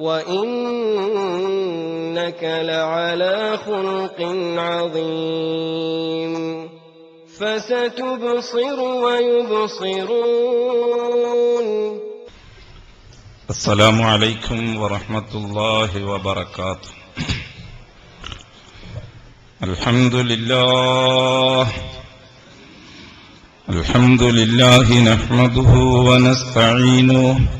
وإنك لعلى خلق عظيم فستبصر ويبصرون السلام عليكم ورحمة الله وبركاته. الحمد لله. الحمد لله نحمده ونستعينه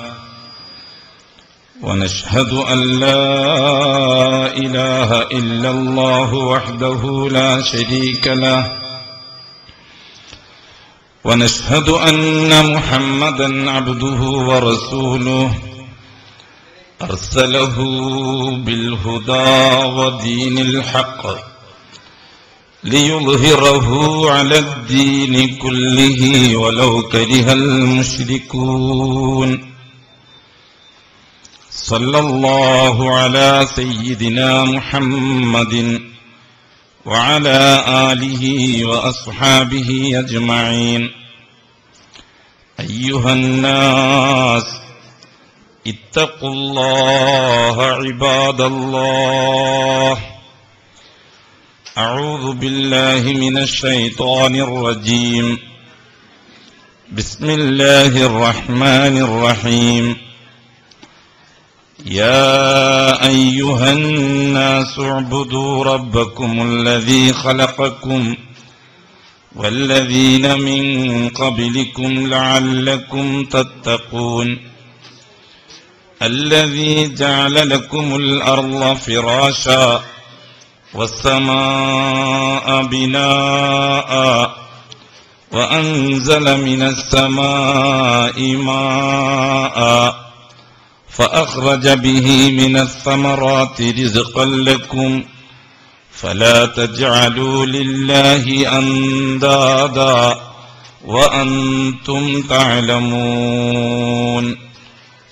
ونشهد أن لا إله إلا الله وحده لا شريك له. ونشهد أن محمدا عبده ورسوله. أرسله بالهدى ودين الحق ليظهره على الدين كله ولو كره المشركون. صلى الله على سيدنا محمد وعلى آله وأصحابه أجمعين. أيها الناس اتقوا الله عباد الله. أعوذ بالله من الشيطان الرجيم. بسم الله الرحمن الرحيم. يا أيها الناس اعبدوا ربكم الذي خلقكم والذين من قبلكم لعلكم تتقون الذي جعل لكم الأرض فراشا والسماء بناء وأنزل من السماء ماء فأخرج به من الثمرات رزقا لكم فلا تجعلوا لله أندادا وأنتم تعلمون.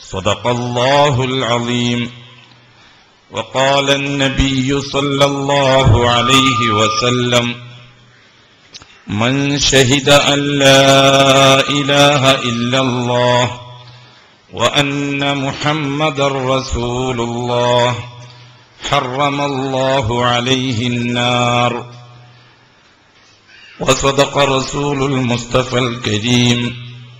صدق الله العظيم. وقال النبي صلى الله عليه وسلم من شهد أن لا إله إلا الله وأن محمد رسول الله حرم الله عليه النار وصدق رسول المصطفى الكريم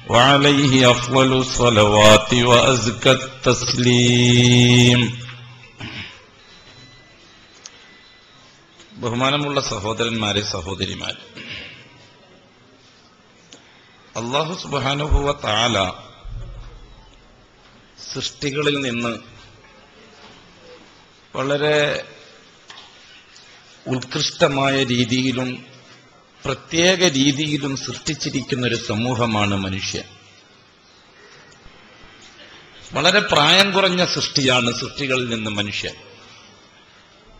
وعليه أفضل الصلوات وأزكى التسليم ബഹുമാനമുള്ള സഹോദരന്മാരെ സഹോദരിമാർ അള്ളാഹു സുബാനുഭവ താല സൃഷ്ടികളിൽ നിന്ന് വളരെ ഉത്കൃഷ്ടമായ രീതിയിലും പ്രത്യേക രീതിയിലും സൃഷ്ടിച്ചിരിക്കുന്ന ഒരു സമൂഹമാണ് മനുഷ്യൻ. വളരെ പ്രായം കുറഞ്ഞ സൃഷ്ടിയാണ് സൃഷ്ടികളിൽ നിന്ന് മനുഷ്യൻ.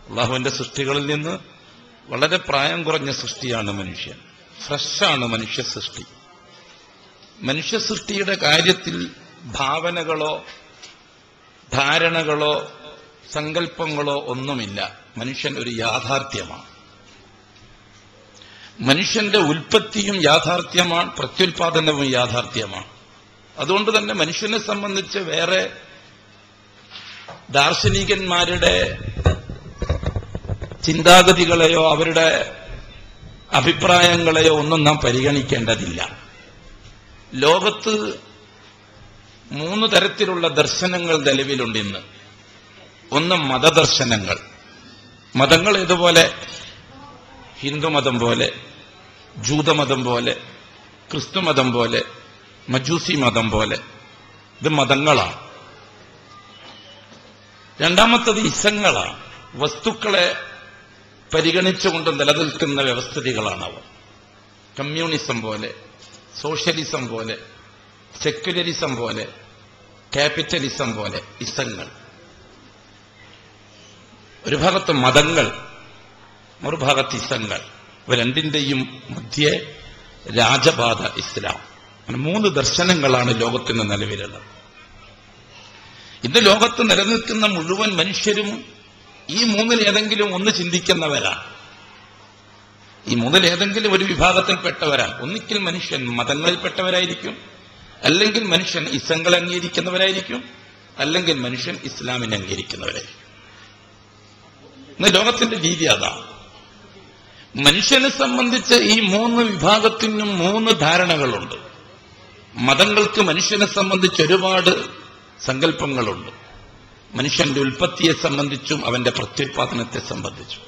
അള്ളാഹുവിന്റെ സൃഷ്ടികളിൽ നിന്ന് വളരെ പ്രായം കുറഞ്ഞ സൃഷ്ടിയാണ് മനുഷ്യൻ. ഫ്രഷാണ് മനുഷ്യ സൃഷ്ടി. മനുഷ്യ സൃഷ്ടിയുടെ കാര്യത്തിൽ ഭാവനകളോ ധാരണകളോ സങ്കല്പങ്ങളോ ഒന്നുമില്ല. മനുഷ്യൻ ഒരു യാഥാർത്ഥ്യമാണ്. മനുഷ്യന്റെ ഉൽപ്പത്തിയും യാഥാർത്ഥ്യമാണ് പ്രത്യുൽപാദനവും യാഥാർത്ഥ്യമാണ്. അതുകൊണ്ട് തന്നെ മനുഷ്യനെ സംബന്ധിച്ച് വേറെ ദാർശനികന്മാരുടെ ചിന്താഗതികളെയോ അവരുടെ അഭിപ്രായങ്ങളെയോ ഒന്നും നാം പരിഗണിക്കേണ്ടതില്ല. ലോകത്ത് മൂന്ന് തരത്തിലുള്ള ദർശനങ്ങൾ നിലവിലുണ്ട് ഇന്ന് ഒന്ന് മതദർശനങ്ങൾ. മതങ്ങൾ ഇതുപോലെ ഹിന്ദുമതം പോലെ ജൂതമതം പോലെ ക്രിസ്തു മതം പോലെ മജൂസി മതം പോലെ. ഇത് മതങ്ങളാണ്. രണ്ടാമത്തത് ഇസങ്ങളാണ്. വസ്തുക്കളെ പരിഗണിച്ചുകൊണ്ട് നിലനിൽക്കുന്ന വ്യവസ്ഥിതികളാണ് അവ. കമ്മ്യൂണിസം പോലെ സോഷ്യലിസം പോലെ സെക്യുലറിസം പോലെ ക്യാപിറ്റലിസം പോലെ ഇസങ്ങൾ ഒരു ഭാഗത്ത് മതങ്ങൾ മറുഭാഗത്ത് ഇസങ്ങൾ ഇവ രണ്ടിന്റെയും മധ്യേ രാജപാത ഇസ്ലാം. മൂന്ന് ദർശനങ്ങളാണ് ലോകത്തിന് നിലവിലുള്ളത്. ഇന്ന് ലോകത്ത് നിലനിൽക്കുന്ന മുഴുവൻ മനുഷ്യരും ഈ മൂന്നിൽ ഏതെങ്കിലും ഒന്ന് ചിന്തിക്കുന്നവരാണ്. ഈ മൂന്നിൽ ഏതെങ്കിലും ഒരു വിഭാഗത്തിൽപ്പെട്ടവരാണ്. ഒന്നിക്കൽ മനുഷ്യൻ മതങ്ങളിൽപ്പെട്ടവരായിരിക്കും അല്ലെങ്കിൽ മനുഷ്യൻ ഇസങ്ങൾ അംഗീകരിക്കുന്നവരായിരിക്കും അല്ലെങ്കിൽ മനുഷ്യൻ ഇസ്ലാമിനെ അംഗീകരിക്കുന്നവരായിരിക്കും. ഇന്ന് ലോകത്തിന്റെ രീതി അതാണ്. മനുഷ്യനെ സംബന്ധിച്ച് ഈ മൂന്ന് വിഭാഗത്തിനും മൂന്ന് ധാരണകളുണ്ട്. മതങ്ങൾക്ക് മനുഷ്യനെ സംബന്ധിച്ച് ഒരുപാട് സങ്കല്പങ്ങളുണ്ട്. മനുഷ്യന്റെ ഉൽപ്പത്തിയെ സംബന്ധിച്ചും അവന്റെ പ്രത്യുത്പാദനത്തെ സംബന്ധിച്ചും.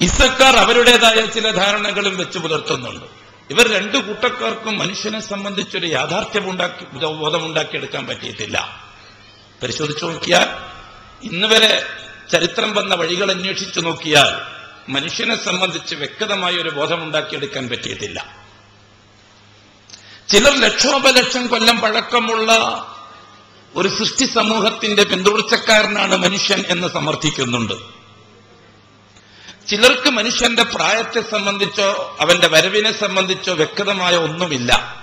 ഇസക്കാർ അവരുടേതായ ചില ധാരണകളും വെച്ച് പുലർത്തുന്നുണ്ട്. ഇവർ രണ്ടു കൂട്ടക്കാർക്കും മനുഷ്യനെ സംബന്ധിച്ചൊരു യാഥാർത്ഥ്യമുണ്ടാക്കി ബോധമുണ്ടാക്കിയെടുക്കാൻ പറ്റിയിട്ടില്ല. പരിശോധിച്ചു നോക്കിയാൽ ഇന്ന് വരെ ചരിത്രം വന്ന വഴികൾ അന്വേഷിച്ചു നോക്കിയാൽ മനുഷ്യനെ സംബന്ധിച്ച് വ്യക്തമായ ഒരു ബോധമുണ്ടാക്കിയെടുക്കാൻ പറ്റിയിട്ടില്ല. ചിലർ ലക്ഷോപലക്ഷം കൊല്ലം പഴക്കമുള്ള ഒരു സൃഷ്ടി സമൂഹത്തിന്റെ പിന്തുടർച്ചക്കാരനാണ് മനുഷ്യൻ എന്ന് സമർത്ഥിക്കുന്നുണ്ട്. ചിലർക്ക് മനുഷ്യന്റെ പ്രായത്തെ സംബന്ധിച്ചോ അവന്റെ വരവിനെ സംബന്ധിച്ചോ വ്യക്തമായ ഒന്നുമില്ല.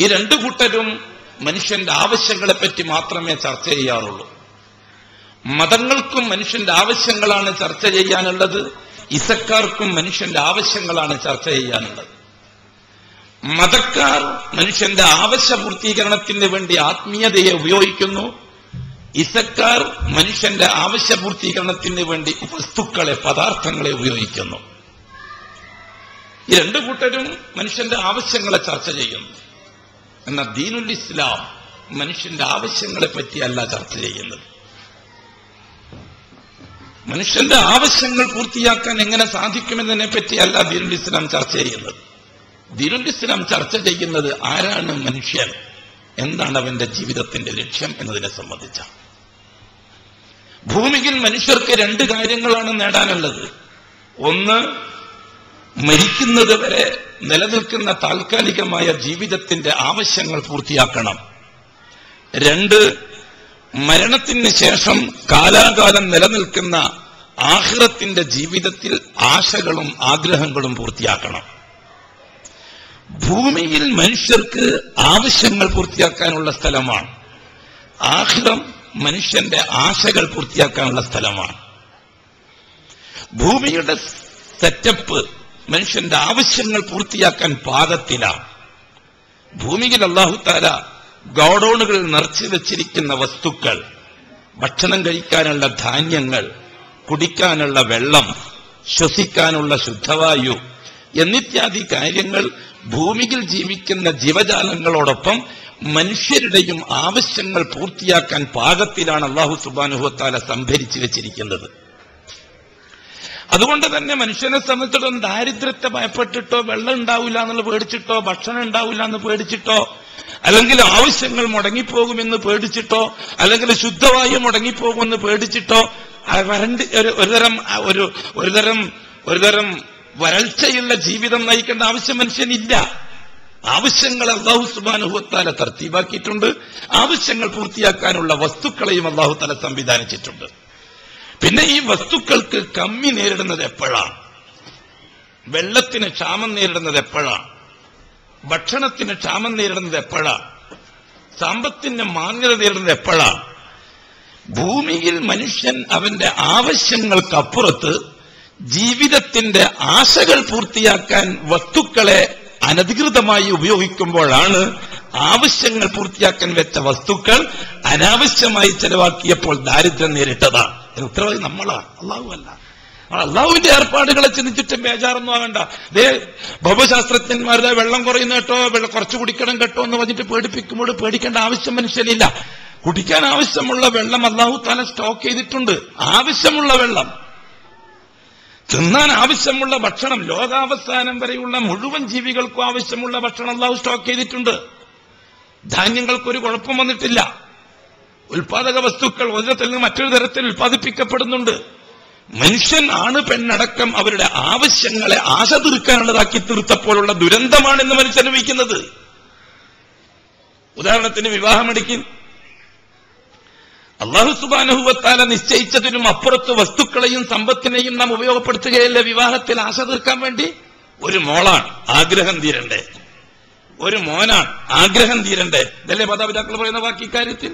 ഈ രണ്ടു കൂട്ടരും മനുഷ്യന്റെ ആവശ്യങ്ങളെപ്പറ്റി മാത്രമേ ചർച്ച ചെയ്യാറുള്ളൂ. മതങ്ങൾക്കും മനുഷ്യന്റെ ആവശ്യങ്ങളാണ് ചർച്ച ചെയ്യാനുള്ളത്. ഇസക്കാർക്കും മനുഷ്യന്റെ ആവശ്യങ്ങളാണ് ചർച്ച ചെയ്യാനുള്ളത്. മതക്കാർ മനുഷ്യന്റെ ആവശ്യപൂർത്തീകരണത്തിന് വേണ്ടി ആത്മീയതയെ ഉപയോഗിക്കുന്നു. ഇസക്കാർ മനുഷ്യന്റെ ആവശ്യപൂർത്തീകരണത്തിന് വേണ്ടി വസ്തുക്കളെ പദാർത്ഥങ്ങളെ ഉപയോഗിക്കുന്നു. ഈ രണ്ടു കൂട്ടരും മനുഷ്യന്റെ ആവശ്യങ്ങളെ ചർച്ച ചെയ്യുന്നു. എന്നാൽ ദീനുൽ ഇസ്ലാം മനുഷ്യന്റെ ആവശ്യങ്ങളെ പറ്റിയല്ല ചർച്ച ചെയ്യുന്നത്. മനുഷ്യന്റെ ആവശ്യങ്ങൾ പൂർത്തിയാക്കാൻ എങ്ങനെ സാധിക്കുമെന്നതിനെ പറ്റിയല്ല ദീനുൽ ഇസ്ലാം ചർച്ച ചെയ്യുന്നത്. ദീനുൽ ഇസ്ലാം ചർച്ച ചെയ്യുന്നത് ആരാണ് മനുഷ്യൻ? എന്താണ് അവന്റെ ജീവിതത്തിന്റെ ലക്ഷ്യം എന്നതിനെ സംബന്ധിച്ച ഭൂമിയിൽ മനുഷ്യർക്ക് രണ്ട് കാര്യങ്ങളാണ് നേടാനുള്ളത്. ഒന്ന് മരിക്കുന്നത് വരെ നിലനിൽക്കുന്ന താൽക്കാലികമായ ജീവിതത്തിന്റെ ആവശ്യങ്ങൾ പൂർത്തിയാക്കണം. രണ്ട് മരണത്തിന് ശേഷം കാലാകാലം നിലനിൽക്കുന്ന ആഹ്റത്തിന്റെ ജീവിതത്തിൽ ആശകളും ആഗ്രഹങ്ങളും പൂർത്തിയാക്കണം. ഭൂമിയിൽ മനുഷ്യർക്ക് ആവശ്യങ്ങൾ പൂർത്തിയാക്കാനുള്ള സ്ഥലമാണ്. ആഹ്റം മനുഷ്യന്റെ ആശകൾ പൂർത്തിയാക്കാനുള്ള സ്ഥലമാണ്. ഭൂമിയുടെ സെറ്റപ്പ് മനുഷ്യന്റെ ആവശ്യങ്ങൾ പൂർത്തിയാക്കാൻ പാകത്തിലാണ് ഭൂമിയിൽ അള്ളാഹുത്താര ഗോഡൌണുകളിൽ നിറച്ചു വെച്ചിരിക്കുന്ന വസ്തുക്കൾ ഭക്ഷണം കഴിക്കാനുള്ള ധാന്യങ്ങൾ കുടിക്കാനുള്ള വെള്ളം ശ്വസിക്കാനുള്ള ശുദ്ധവായു എന്നിത്യാദി കാര്യങ്ങൾ ഭൂമിയിൽ ജീവിക്കുന്ന ജീവജാലങ്ങളോടൊപ്പം മനുഷ്യരുടെയും ആവശ്യങ്ങൾ പൂർത്തിയാക്കാൻ പാകത്തിലാണ് അള്ളാഹു സുബാനുഹത്താല സംഭരിച്ചു വെച്ചിരിക്കുന്നത്. അതുകൊണ്ട് തന്നെ മനുഷ്യനെ സംബന്ധിച്ചിടത്തോളം ദാരിദ്ര്യത്തെ ഭയപ്പെട്ടിട്ടോ വെള്ളം ഉണ്ടാവില്ല എന്നുള്ള പേടിച്ചിട്ടോ ഭക്ഷണം ഉണ്ടാവില്ല എന്ന് പേടിച്ചിട്ടോ അല്ലെങ്കിൽ ആവശ്യങ്ങൾ മുടങ്ങിപ്പോകുമെന്ന് പേടിച്ചിട്ടോ അല്ലെങ്കിൽ ശുദ്ധവായു മുടങ്ങിപ്പോകുമെന്ന് പേടിച്ചിട്ടോ വരണ്ട് ഒരു ഒരുതരം ഒരു ഒരുതരം ഒരുതരം വരൾച്ചയുള്ള ജീവിതം നയിക്കേണ്ട ആവശ്യം മനുഷ്യനില്ല. ആവശ്യങ്ങൾ അള്ളാഹു സുബാനുഹുത്താല തർത്തീവാക്കിയിട്ടുണ്ട് ആവശ്യങ്ങൾ പൂർത്തിയാക്കാനുള്ള വസ്തുക്കളെയും അള്ളാഹു തല സംവിധാനിച്ചിട്ടുണ്ട്. പിന്നെ ഈ വസ്തുക്കൾക്ക് കമ്മി നേരിടുന്നത് എപ്പോഴാണ്? വെള്ളത്തിന് ക്ഷാമം നേരിടുന്നത് എപ്പോഴാണ്? ഭക്ഷണത്തിന് ക്ഷാമം നേരിടുന്നത് എപ്പോഴാണ്? സമ്പത്തിന് മാന്യത നേരിടുന്നത് എപ്പോഴാണ്? ഭൂമിയിൽ മനുഷ്യൻ അവന്റെ ആവശ്യങ്ങൾക്കപ്പുറത്ത് ജീവിതത്തിന്റെ ആശകൾ പൂർത്തിയാക്കാൻ വസ്തുക്കളെ അനധികൃതമായി ഉപയോഗിക്കുമ്പോഴാണ് ആവശ്യങ്ങൾ പൂർത്തിയാക്കാൻ വെച്ച വസ്തുക്കൾ അനാവശ്യമായി ചെലവാക്കിയപ്പോൾ ദാരിദ്ര്യം നേരിട്ടതാണ് ഇതിന് ഉത്തരവാദി നമ്മളാണ് അള്ളാഹു അല്ല. അള്ളാഹുവിന്റെ ഏർപ്പാടുകളെ ചിന്തിച്ചിട്ട് ബേജാറൊന്നും ആകണ്ട. ദേ ഭൗമശാസ്ത്രജ്ഞന്മാരുടെ വെള്ളം കുറയുന്ന കേട്ടോ വെള്ളം കുറച്ച് കുടിക്കണം കേട്ടോ എന്ന് പറഞ്ഞിട്ട് പേടിപ്പിക്കുമ്പോൾ പേടിക്കേണ്ട ആവശ്യം മനുഷ്യനില്ല. കുടിക്കാൻ ആവശ്യമുള്ള വെള്ളം അള്ളാഹു താല സ്റ്റോക്ക് ചെയ്തിട്ടുണ്ട്. ആവശ്യമുള്ള വെള്ളം. തിന്നാൻ ആവശ്യമുള്ള ഭക്ഷണം ലോകാവസാനം വരെയുള്ള മുഴുവൻ ജീവികൾക്കും ആവശ്യമുള്ള ഭക്ഷണം അള്ളാഹു സ്റ്റോക്ക് ചെയ്തിട്ടുണ്ട്. ധാന്യങ്ങൾക്കൊരു കുഴപ്പം വന്നിട്ടില്ല. ഉൽപാദക വസ്തുക്കൾ ഒരു തരത്തിൽ നിന്ന് മറ്റൊരു തരത്തിൽ ഉൽപ്പാദിപ്പിക്കപ്പെടുന്നുണ്ട്. മനുഷ്യൻ ആണ് പെണ്ണടക്കം അവരുടെ ആവശ്യങ്ങളെ ആശ തീർക്കാനുള്ളതാക്കി തീർത്തപ്പോഴുള്ള ദുരന്തമാണ് ഇന്ന് മനുഷ്യനുഭവിക്കുന്നത് ഉദാഹരണത്തിന് വിവാഹമെടുക്കും അള്ളാഹു സുബാനുഭവത്താല നിശ്ചയിച്ചതിനും അപ്പുറത്ത് വസ്തുക്കളെയും സമ്പത്തിനെയും നാം ഉപയോഗപ്പെടുത്തുകയല്ല വിവാഹത്തിൽ ആശ തീർക്കാൻ വേണ്ടി? ഒരു മോളാണ് ആഗ്രഹം തീരണ്ടേ. ഒരു മോനാണ് ആഗ്രഹം തീരണ്ടേ. ഇതല്ലേ മാതാപിതാക്കൾ പറയുന്ന ബാക്കി കാര്യത്തിൽ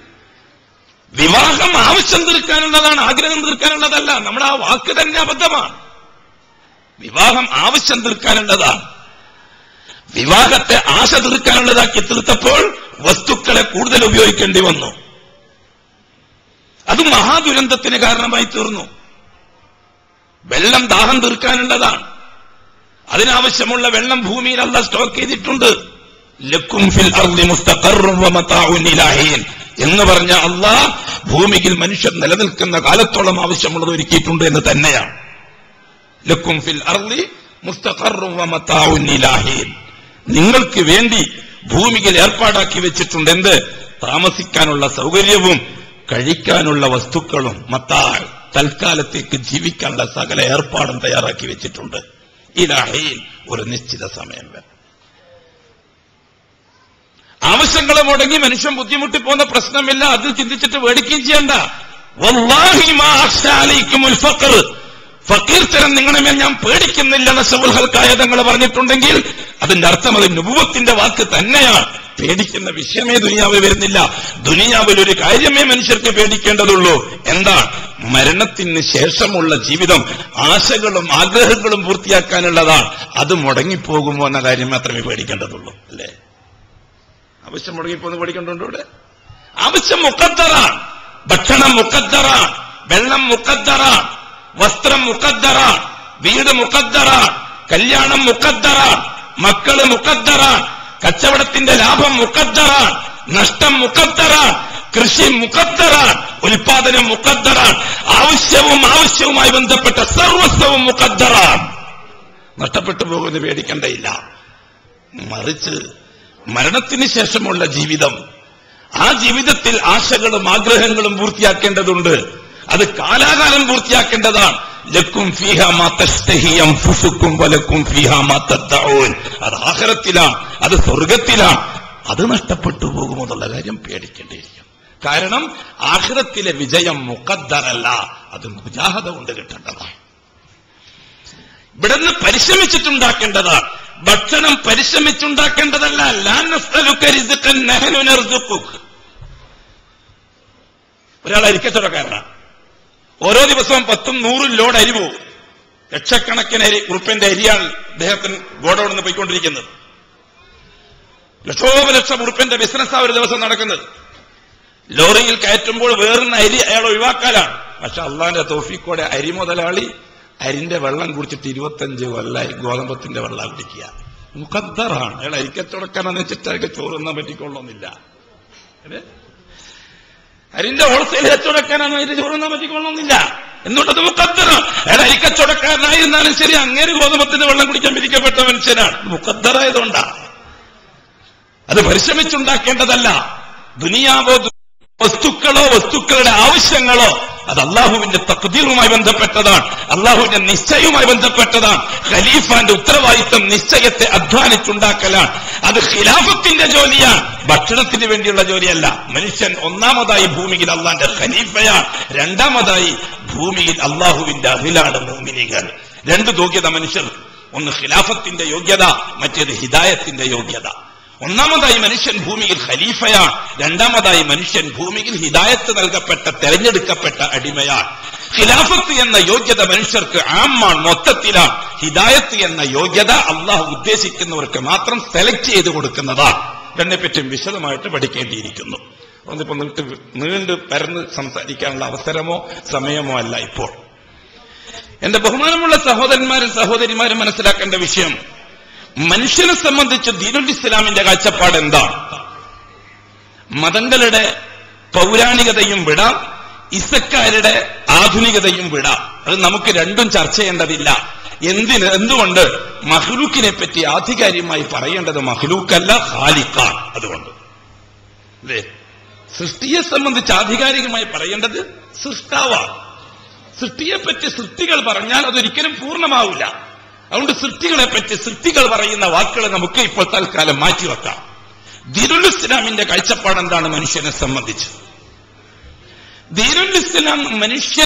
വിവാഹം ആവശ്യം തീർക്കാനുള്ളതാണ് ആഗ്രഹം തീർക്കാനുള്ളതല്ല. നമ്മുടെ ആ വാക്ക് തന്നെ അബദ്ധമാണ്. വിവാഹം ആവശ്യം തീർക്കാനുള്ളതാണ്. വിവാഹത്തെ ആശ തീർക്കാനുള്ളതാക്കി തീർത്തപ്പോൾ വസ്തുക്കളെ കൂടുതൽ ഉപയോഗിക്കേണ്ടി വന്നു. അത് മഹാദുരന്തത്തിന് കാരണമായി തീർന്നു. വെള്ളം ദാഹം തീർക്കാനുള്ളതാണ്. അതിനാവശ്യമുള്ള വെള്ളം ഭൂമിയിൽ അല്ല സ്റ്റോക്ക് ചെയ്തിട്ടുണ്ട്. ലക്കും ഫിൽ എന്ന് പറഞ്ഞ അള്ളാഹ് ഭൂമിയിൽ മനുഷ്യർ നിലനിൽക്കുന്ന കാലത്തോളം ആവശ്യമുള്ളത് ഒരുക്കിയിട്ടുണ്ട് എന്ന് തന്നെയാണ്. ലക്കും ഫിൽ നിങ്ങൾക്ക് വേണ്ടി ഭൂമിയിൽ ഏർപ്പാടാക്കി വെച്ചിട്ടുണ്ട് എന്ത്? താമസിക്കാനുള്ള സൗകര്യവും കഴിക്കാനുള്ള വസ്തുക്കളും മത്താൾ തൽക്കാലത്തേക്ക് ജീവിക്കാനുള്ള സകല ഏർപ്പാടും തയ്യാറാക്കി വെച്ചിട്ടുണ്ട്. ഇലാഹയിൽ ഒരു നിശ്ചിത സമയം വരെ. ആവശ്യങ്ങളെ മുടങ്ങി മനുഷ്യൻ ബുദ്ധിമുട്ടി പോകുന്ന പ്രശ്നമില്ല. അത് ചിന്തിച്ചിട്ട് മേടിക്കുകയും ചെയ്യണ്ട. ഫക്കീർത്തരം നിങ്ങളെ മേൽ ഞാൻ പേടിക്കുന്നില്ല എന്ന് സൗൽഹൽക്കായ തങ്ങൾ പറഞ്ഞിട്ടുണ്ടെങ്കിൽ അതിന്റെ അർത്ഥം അത് നുപുവത്തിന്റെ വാക്ക് തന്നെയാണ്. പേടിക്കുന്ന വിഷയമേ ദുനിയാവിൽ വരുന്നില്ല. ദുനിയാവിൽ ഒരു കാര്യമേ മനുഷ്യർക്ക് പേടിക്കേണ്ടതുള്ളൂ. എന്താ മരണത്തിന് ശേഷമുള്ള ജീവിതം ആശകളും ആഗ്രഹങ്ങളും പൂർത്തിയാക്കാനുള്ളതാണ്. അത് മുടങ്ങിപ്പോകുമോ എന്ന കാര്യം മാത്രമേ പേടിക്കേണ്ടതുള്ളൂ. അല്ലേ? ആവശ്യം മുടങ്ങിപ്പോന്ന് പേടിക്കേണ്ടതുണ്ടോ ഇവിടെ? ആവശ്യം മുക്കദ്ദറാണ് ഭക്ഷണം മുക്കദ്ദറാണ് വെള്ളം മുക്കദ്ദറാണ് വസ്ത്രം മുക്കദ്ദറാണ് വീട് മുക്കദ്ദറാണ് കല്യാണം മുക്കദ്ദറാണ് മക്കൾ മുക്കദ്ദറാണ് കച്ചവടത്തിന്റെ ലാഭം മുക്കദ്ദറാണ് നഷ്ടം മുക്കദ്ദറാണ് കൃഷി മുക്കദ്ദറാണ് ഉൽപാദനം മുക്കദ്ദറാണ് ആവശ്യവും ആവശ്യവുമായി ബന്ധപ്പെട്ട സർവസ്വവും മുക്കദ്ദറാണ് നഷ്ടപ്പെട്ടു പോകുന്നത് പേടിക്കേണ്ടയില്ല. മറിച്ച് മരണത്തിന് ശേഷമുള്ള ജീവിതം ആ ജീവിതത്തിൽ ആശകളും ആഗ്രഹങ്ങളും പൂർത്തിയാക്കേണ്ടതുണ്ട്. അത് കാലാകാലം പൂർത്തിയാക്കേണ്ടതാണ്. ലക്കും ഫീഹ മാത്തസ്തഹിയം ഫുസുക്കും വലക്കും ഫീഹ മാത്തൂൻ അത് ആഹരത്തിലാണ് അത് സ്വർഗത്തിലാണ് അത് നഷ്ടപ്പെട്ടു പോകുമെന്നുള്ള കാര്യം പേടിക്കേണ്ടിയിരിക്കും. കാരണം ആഹ്റത്തിലെ വിജയം മുഖദ്ദറല്ല അത് മുജാഹത കൊണ്ട് കിട്ടേണ്ടതാണ്. ഇവിടുന്ന് പരിശ്രമിച്ചിട്ടുണ്ടാക്കേണ്ടതാണ് ഭക്ഷണം പരിശ്രമിച്ചുണ്ടാക്കേണ്ടതല്ല. ഒരാൾ അരിക്കച്ചവടക്കാരനാണ് ഓരോ ദിവസവും പത്തും നൂറും ലോഡ് അരി പോകും. ലക്ഷക്കണക്കിന് അരി ഉറുപ്പിന്റെ അരിയാണ് അദ്ദേഹത്തിന് ഗോഡൌണിൽ നിന്ന് പോയിക്കൊണ്ടിരിക്കുന്നത്. ലക്ഷോപലക്ഷം ഉറുപ്പിന്റെ ബിസിനസ്സാണ് ഒരു ദിവസം നടക്കുന്നത്. ലോറിയിൽ കയറ്റുമ്പോൾ വേറുന്ന അരി അയാൾ ഒഴിവാക്കാലാണ്. പക്ഷെ അള്ളാന്റെ തോഫിക്കോടെ അരി മുതലാളി അരിന്റെ വെള്ളം കുടിച്ചിട്ട് ഇരുപത്തഞ്ച് കൊല്ലായി ഗോതമ്പത്തിന്റെ വെള്ളം കുടിക്കുക. മുഖദ്ദറാണ്. അയാൾ അരിക്കച്ചുടക്കാനെന്ന് വെച്ചിട്ട് അയാൾക്ക് ചോറുന്നാൻ പറ്റിക്കൊള്ളുന്നില്ല? അരിന്റെ ഹോൾസെയിൽ കച്ചവടക്കാനാണ് അതിന്റെ ചോറുന്നാൻ പറ്റിക്കൊള്ളണമെന്നില്ല എന്തുകൊണ്ടത് മുഖദ്ദറാണ് അയാൾ കച്ചവടക്കാരനായിരുന്നാലും ശരി അങ്ങനെ ഗോതമ്പത്തിന്റെ വെള്ളം കുടിക്കാൻ വിധിക്കപ്പെട്ട മനുഷ്യനാണ്. മുഖദ്ദറായതുകൊണ്ടാണ് അത് പരിശ്രമിച്ചുണ്ടാക്കേണ്ടതല്ല. ദുനിയാവോ വസ്തുക്കളോ വസ്തുക്കളുടെ ആവശ്യങ്ങളോ അത് അള്ളാഹുവിന്റെ തക്തീറുമായി ബന്ധപ്പെട്ടതാണ്. അള്ളാഹുവിന്റെ നിശ്ചയവുമായി ബന്ധപ്പെട്ടതാണ്. ഖലീഫാന്റെ ഉത്തരവാദിത്തം നിശ്ചയത്തെ അധ്വാനിച്ചുണ്ടാക്കലാണ്. അത് ഖിലാഫത്തിന്റെ ജോലിയാണ്. ഭക്ഷണത്തിന് വേണ്ടിയുള്ള ജോലിയല്ല. മനുഷ്യൻ ഒന്നാമതായി ഭൂമിയിൽ അള്ളാന്റെ ഖലീഫയാണ്. രണ്ടാമതായി ഭൂമിയിൽ അള്ളാഹുവിന്റെ അഖിലാണ് മോമിനികൾ രണ്ട് യോഗ്യത മനുഷ്യർ ഒന്ന് ഖിലാഫത്തിന്റെ യോഗ്യത മറ്റേത് ഹിദായത്തിന്റെ യോഗ്യത. ഒന്നാമതായി മനുഷ്യൻ ഭൂമിയിൽ ഖലീഫയാണ്. രണ്ടാമതായി മനുഷ്യൻ ഭൂമിയിൽ ഹിദായത്ത് നൽകപ്പെട്ട തെരഞ്ഞെടുക്കപ്പെട്ട അടിമയാണ്. ഖിലാഫത്ത് എന്ന യോഗ്യത മനുഷ്യർക്ക് ആമാണ് മൊത്തത്തിലാണ്. ഹിദായത്ത് എന്ന യോഗ്യത അള്ളാഹു ഉദ്ദേശിക്കുന്നവർക്ക് മാത്രം സെലക്ട് ചെയ്ത് കൊടുക്കുന്നതാണ്. ഇതിനെപ്പറ്റും വിശദമായിട്ട് പഠിക്കേണ്ടിയിരിക്കുന്നു. ഒന്നിപ്പോ നിങ്ങൾക്ക് നീണ്ടു പരന്ന് സംസാരിക്കാനുള്ള അവസരമോ സമയമോ അല്ല ഇപ്പോൾ. എന്റെ ബഹുമാനമുള്ള സഹോദരന്മാരും സഹോദരിമാരും മനസ്സിലാക്കേണ്ട വിഷയം മനുഷ്യനെ സംബന്ധിച്ച് ദീനുൽ ഇസ്ലാമിന്റെ കാഴ്ചപ്പാട് എന്താണ് മതങ്ങളുടെ പൗരാണികതയും വിടാം ഇസക്കാരുടെ ആധുനികതയും വിടാം. അത് നമുക്ക് രണ്ടും ചർച്ച ചെയ്യേണ്ടതില്ല. എന്തിന് എന്തുകൊണ്ട് മഹ്ലൂക്കിനെ പറ്റി ആധികാരികമായി പറയേണ്ടത് മഹ്ലൂക്കല്ല ഖാലിഖാണ് അതുകൊണ്ട്. അല്ലേ? സൃഷ്ടിയെ സംബന്ധിച്ച് ആധികാരികമായി പറയേണ്ടത് സൃഷ്ടാവാണ് സൃഷ്ടിയെപ്പറ്റി സൃഷ്ടികൾ പറഞ്ഞാൽ അതൊരിക്കലും പൂർണമാവില്ല. അതുകൊണ്ട് സൃഷ്ടികളെ പറ്റി സൃഷ്ടികൾ പറയുന്ന വാക്കുകൾ നമുക്ക് ഇപ്പോൾ തൽക്കാലം മാറ്റിവെക്കാം ദീനുൽ ഇസ്ലാമിന്റെ കാഴ്ചപ്പാട് എന്താണ് മനുഷ്യനെ സംബന്ധിച്ച്? ദീനുൽ ഇസ്ലാം മനുഷ്യ